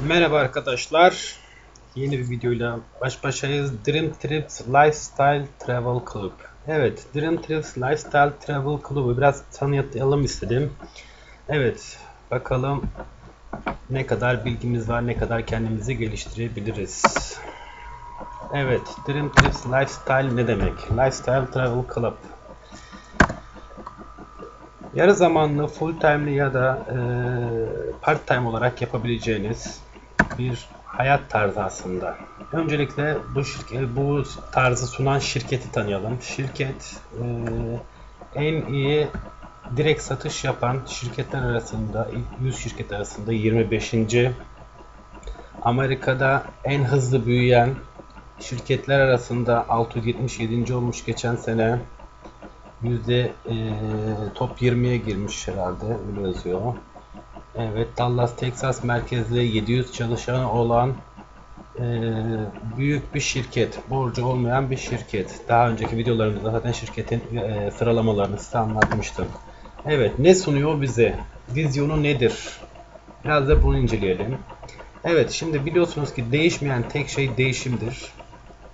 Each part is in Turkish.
Merhaba arkadaşlar. Yeni bir videoyla baş başayız. Dream Trips Lifestyle Travel Club. Evet, Dream Trips Lifestyle Travel Club'u biraz tanıyalım istedim. Evet, bakalım ne kadar bilgimiz var, ne kadar kendimizi geliştirebiliriz. Evet, Dream Trips Lifestyle ne demek? Lifestyle Travel Club. Yarı zamanlı, full time'lı ya da e, part time olarak yapabileceğiniz bir hayat tarzı aslında. Öncelikle bu şirket, bu tarzı sunan şirketi tanıyalım. Şirket e, en iyi direkt satış yapan şirketler arasında, ilk 100 şirket arasında 25. Amerika'da en hızlı büyüyen şirketler arasında 677. olmuş geçen sene. Yüzde top 20'ye girmiş herhalde öyle yazıyor. Evet Dallas Texas merkezli 700 çalışanı olan e, büyük bir şirket. Borcu olmayan bir şirket. Daha önceki videolarımızda zaten şirketin e, sıralamalarını size anlatmıştım. Evet ne sunuyor bize? Vizyonu nedir? Biraz da bunu inceleyelim. Evet şimdi biliyorsunuz ki değişmeyen tek şey değişimdir.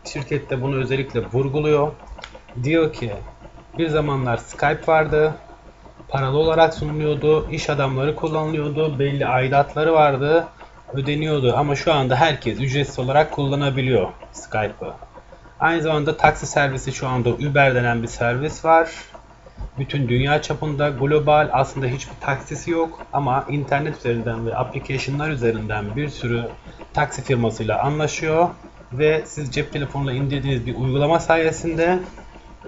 Şirket de bunu özellikle vurguluyor. Diyor ki bir zamanlar Skype vardı. Paralı olarak sunuluyordu. iş adamları kullanılıyordu. Belli aidatları vardı. Ödeniyordu ama şu anda herkes ücretsiz olarak kullanabiliyor Skype'ı. Aynı zamanda taksi servisi şu anda Uber denen bir servis var. Bütün dünya çapında global aslında hiçbir taksisi yok ama internet üzerinden ve application'lar üzerinden bir sürü taksi firmasıyla anlaşıyor ve siz cep telefonuyla indirdiğiniz bir uygulama sayesinde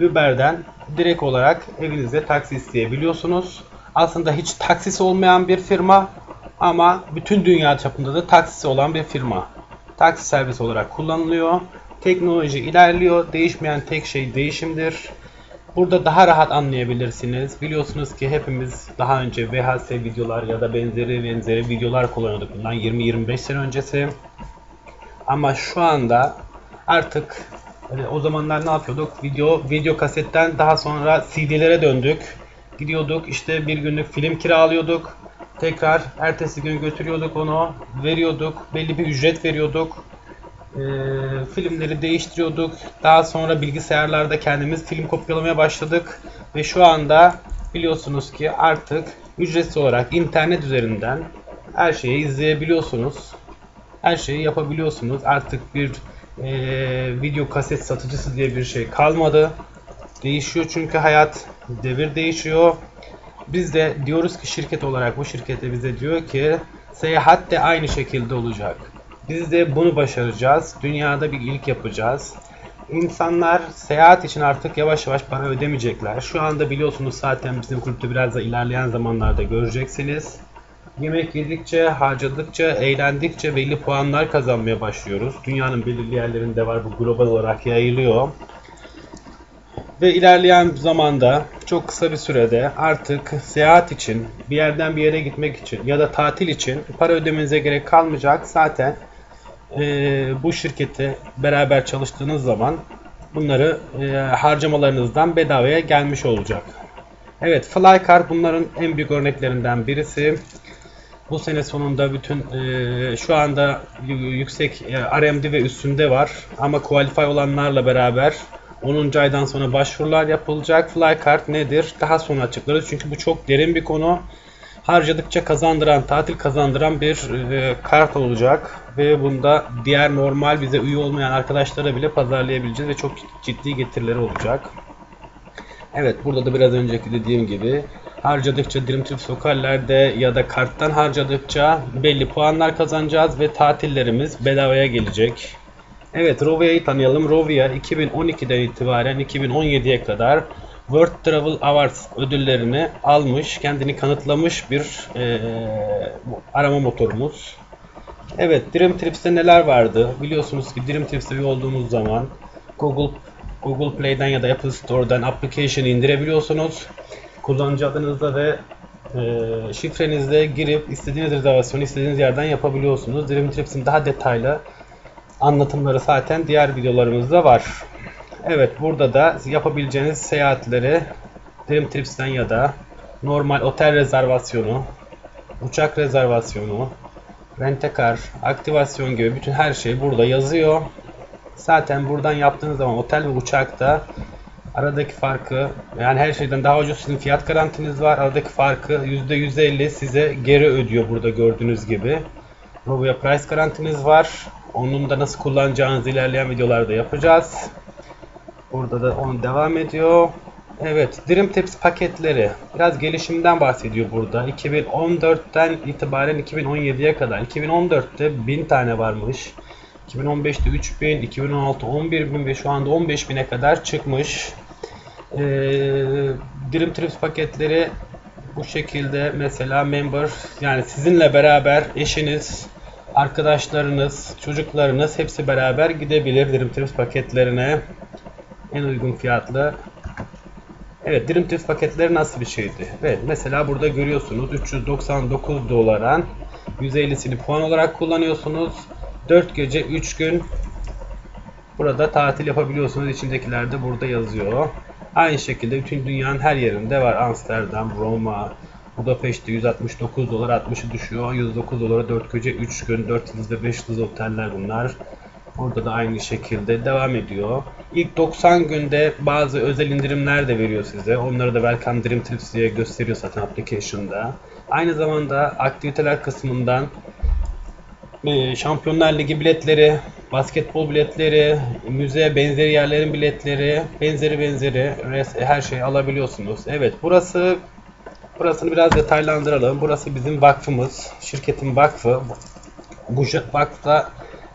Uber'den direkt olarak evinize taksi isteyebiliyorsunuz. Aslında hiç taksisi olmayan bir firma ama bütün dünya çapında da taksisi olan bir firma. Taksi servisi olarak kullanılıyor. Teknoloji ilerliyor. Değişmeyen tek şey değişimdir. Burada daha rahat anlayabilirsiniz. Biliyorsunuz ki hepimiz daha önce VHS videolar ya da benzeri benzeri videolar kullanıyorduk bundan 20-25 sene öncesi. Ama şu anda artık Hani o zamanlar ne yapıyorduk? Video video kasetten daha sonra CD'lere döndük. Gidiyorduk işte bir günlük film kiralıyorduk. Tekrar ertesi gün götürüyorduk onu, veriyorduk. Belli bir ücret veriyorduk. Ee, filmleri değiştiriyorduk. Daha sonra bilgisayarlarda kendimiz film kopyalamaya başladık. Ve şu anda biliyorsunuz ki artık ücretsiz olarak internet üzerinden her şeyi izleyebiliyorsunuz. Her şeyi yapabiliyorsunuz. Artık bir e, video kaset satıcısı diye bir şey kalmadı. Değişiyor çünkü hayat, devir değişiyor. Biz de diyoruz ki şirket olarak bu şirkete bize diyor ki seyahat de aynı şekilde olacak. Biz de bunu başaracağız. Dünyada bir ilk yapacağız. İnsanlar seyahat için artık yavaş yavaş para ödemeyecekler. Şu anda biliyorsunuz zaten bizim kulüpte biraz da ilerleyen zamanlarda göreceksiniz. Yemek yedikçe, harcadıkça, eğlendikçe belli puanlar kazanmaya başlıyoruz. Dünyanın belirli yerlerinde var bu global olarak yayılıyor. Ve ilerleyen zamanda çok kısa bir sürede artık seyahat için, bir yerden bir yere gitmek için ya da tatil için para ödemenize gerek kalmayacak. Zaten e, bu şirkete beraber çalıştığınız zaman bunları e, harcamalarınızdan bedavaya gelmiş olacak. Evet, Flycard bunların en büyük örneklerinden birisi. Bu sene sonunda bütün e, şu anda yüksek e, RMD ve üstünde var ama qualify olanlarla beraber 10. aydan sonra başvurular yapılacak. Flycard nedir? Daha sonra açıklarız çünkü bu çok derin bir konu. Harcadıkça kazandıran, tatil kazandıran bir e, kart olacak ve bunda diğer normal bize üye olmayan arkadaşlara bile pazarlayabileceğiz ve çok ciddi getirileri olacak. Evet burada da biraz önceki dediğim gibi harcadıkça Dream Trips lokallerde ya da karttan harcadıkça belli puanlar kazanacağız ve tatillerimiz bedavaya gelecek. Evet Rovia'yı tanıyalım. Rovia 2012'den itibaren 2017'ye kadar World Travel Awards ödüllerini almış, kendini kanıtlamış bir e, arama motorumuz. Evet, Dream Trips'te neler vardı? Biliyorsunuz ki Dream Trips'te üye olduğumuz zaman Google Google Play'den ya da Apple Store'dan application indirebiliyorsunuz kullanıcı adınızla ve e, şifrenizle girip istediğiniz rezervasyonu istediğiniz yerden yapabiliyorsunuz. Dream Trips'in daha detaylı anlatımları zaten diğer videolarımızda var. Evet burada da yapabileceğiniz seyahatleri Dream Trips'ten ya da normal otel rezervasyonu, uçak rezervasyonu, rentekar, aktivasyon gibi bütün her şey burada yazıyor. Zaten buradan yaptığınız zaman otel ve uçakta aradaki farkı yani her şeyden daha ucuz sizin fiyat garantiniz var. Aradaki farkı %150 size geri ödüyor burada gördüğünüz gibi. Robia price garantiniz var. Onun da nasıl kullanacağınızı ilerleyen videolarda yapacağız. Burada da on devam ediyor. Evet, Dream Tips paketleri biraz gelişimden bahsediyor burada. 2014'ten itibaren 2017'ye kadar. 2014'te 1000 tane varmış. 2015'te 3000, 2016 11000 ve şu anda 15000'e kadar çıkmış. Ee, Dream Trips paketleri bu şekilde mesela member yani sizinle beraber eşiniz, arkadaşlarınız, çocuklarınız hepsi beraber gidebilir Dream Trips paketlerine. En uygun fiyatlı. Evet Dream Trips paketleri nasıl bir şeydi? Evet mesela burada görüyorsunuz 399 dolara 150'sini puan olarak kullanıyorsunuz. 4 gece 3 gün burada tatil yapabiliyorsunuz. İçindekiler de burada yazıyor. Aynı şekilde bütün dünyanın her yerinde var. Amsterdam, Roma, Budapeşte 169 dolar 60'ı düşüyor. 109 dolara 4 gece 3 gün 4 yıldız ve 5 yıldız oteller bunlar. Orada da aynı şekilde devam ediyor. İlk 90 günde bazı özel indirimler de veriyor size. Onları da Welcome Dream Trips diye gösteriyor zaten application'da. Aynı zamanda aktiviteler kısmından Şampiyonlar Ligi biletleri, basketbol biletleri, müze benzeri yerlerin biletleri, benzeri benzeri her şeyi alabiliyorsunuz. Evet burası burasını biraz detaylandıralım. Burası bizim vakfımız, şirketin vakfı. Bu vakfta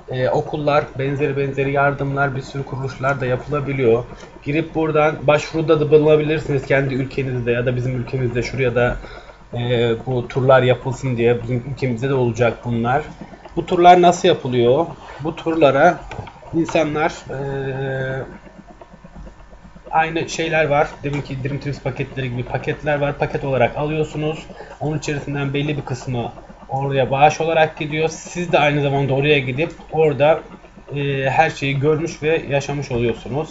e, okullar, benzeri benzeri yardımlar, bir sürü kuruluşlar da yapılabiliyor. Girip buradan başvuruda da bulunabilirsiniz kendi ülkenizde ya da bizim ülkemizde şuraya da e, bu turlar yapılsın diye bizim ülkemizde de olacak bunlar. Bu turlar nasıl yapılıyor? Bu turlara insanlar e, aynı şeyler var. Deminki Dream Trips paketleri gibi paketler var. Paket olarak alıyorsunuz. Onun içerisinden belli bir kısmı oraya bağış olarak gidiyor. Siz de aynı zamanda oraya gidip orada e, her şeyi görmüş ve yaşamış oluyorsunuz.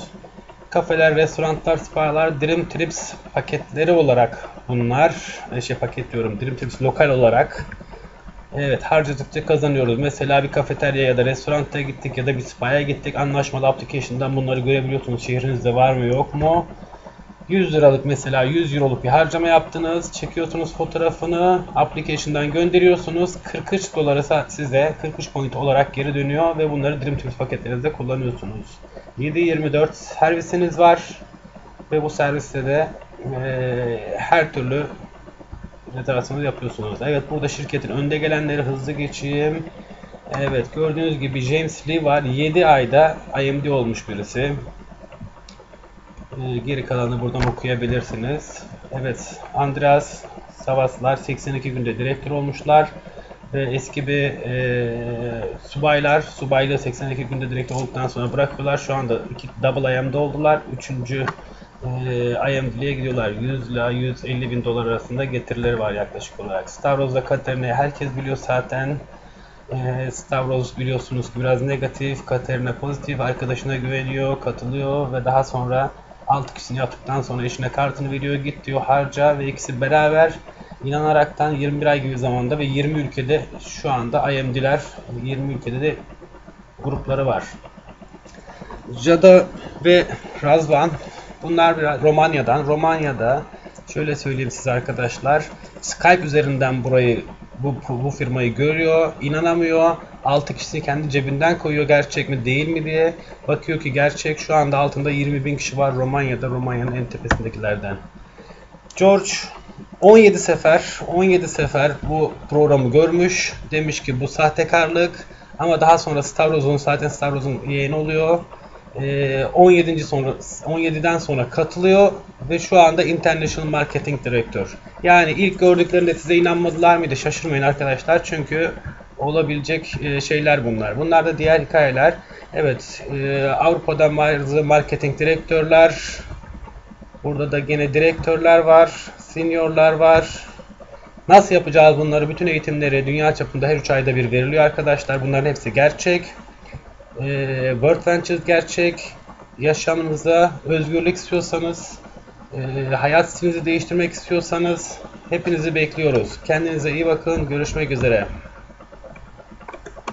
Kafeler, restoranlar, spalar, Dream Trips paketleri olarak bunlar. E, şey paket diyorum. Dream Trips lokal olarak. Evet harcadıkça kazanıyoruz. Mesela bir kafeterya ya da restoranta gittik ya da bir spa'ya gittik. Anlaşmalı application'dan bunları görebiliyorsunuz. Şehrinizde var mı yok mu? 100 liralık mesela 100 euroluk bir harcama yaptınız. Çekiyorsunuz fotoğrafını. Application'dan gönderiyorsunuz. 43 dolara size 43 point olarak geri dönüyor ve bunları Dream Trips paketlerinizde kullanıyorsunuz. 7-24 servisiniz var. Ve bu serviste de eee, her türlü rezervasyonu yapıyorsunuz. Evet burada şirketin önde gelenleri hızlı geçeyim. Evet gördüğünüz gibi James Lee var. 7 ayda IMD olmuş birisi. Ee, geri kalanı buradan okuyabilirsiniz. Evet Andreas Savaslar 82 günde direktör olmuşlar. Ve eski bir e, subaylar, subaylığı 82 günde direktör olduktan sonra bırakıyorlar. Şu anda iki double IM'de oldular. Üçüncü e, IMD'ye gidiyorlar. 100 ile 150 bin dolar arasında getirileri var yaklaşık olarak. Stavros'la Katerina'yı herkes biliyor zaten. E, Stavros biliyorsunuz ki biraz negatif, Katerina pozitif, arkadaşına güveniyor, katılıyor ve daha sonra alt kişisini yaptıktan sonra eşine kartını veriyor, git diyor harca ve ikisi beraber inanaraktan 21 ay gibi zamanda ve 20 ülkede şu anda IMD'ler 20 ülkede de grupları var. Jada ve Razvan bunlar biraz Romanya'dan. Romanya'da şöyle söyleyeyim size arkadaşlar. Skype üzerinden burayı bu, bu firmayı görüyor, inanamıyor. 6 kişisi kendi cebinden koyuyor gerçek mi değil mi diye. Bakıyor ki gerçek. Şu anda altında 20 bin kişi var Romanya'da, Romanya'nın en tepesindekilerden. George 17 sefer 17 sefer bu programı görmüş. Demiş ki bu sahtekarlık ama daha sonra Stavros'un zaten Stavros'un yeğeni oluyor. Ee, 17. sonra 17'den sonra katılıyor ve şu anda International Marketing Director. Yani ilk gördüklerinde size inanmadılar mıydı? Şaşırmayın arkadaşlar çünkü olabilecek e, şeyler bunlar. Bunlar da diğer hikayeler. Evet, e, Avrupa'da bazı marketing direktörler, Burada da gene direktörler var, seniorlar var. Nasıl yapacağız bunları? Bütün eğitimleri dünya çapında her 3 ayda bir veriliyor arkadaşlar. Bunların hepsi gerçek. Ee, World Ventures gerçek. Yaşamınıza özgürlük istiyorsanız, e, hayat stilinizi değiştirmek istiyorsanız hepinizi bekliyoruz. Kendinize iyi bakın. Görüşmek üzere.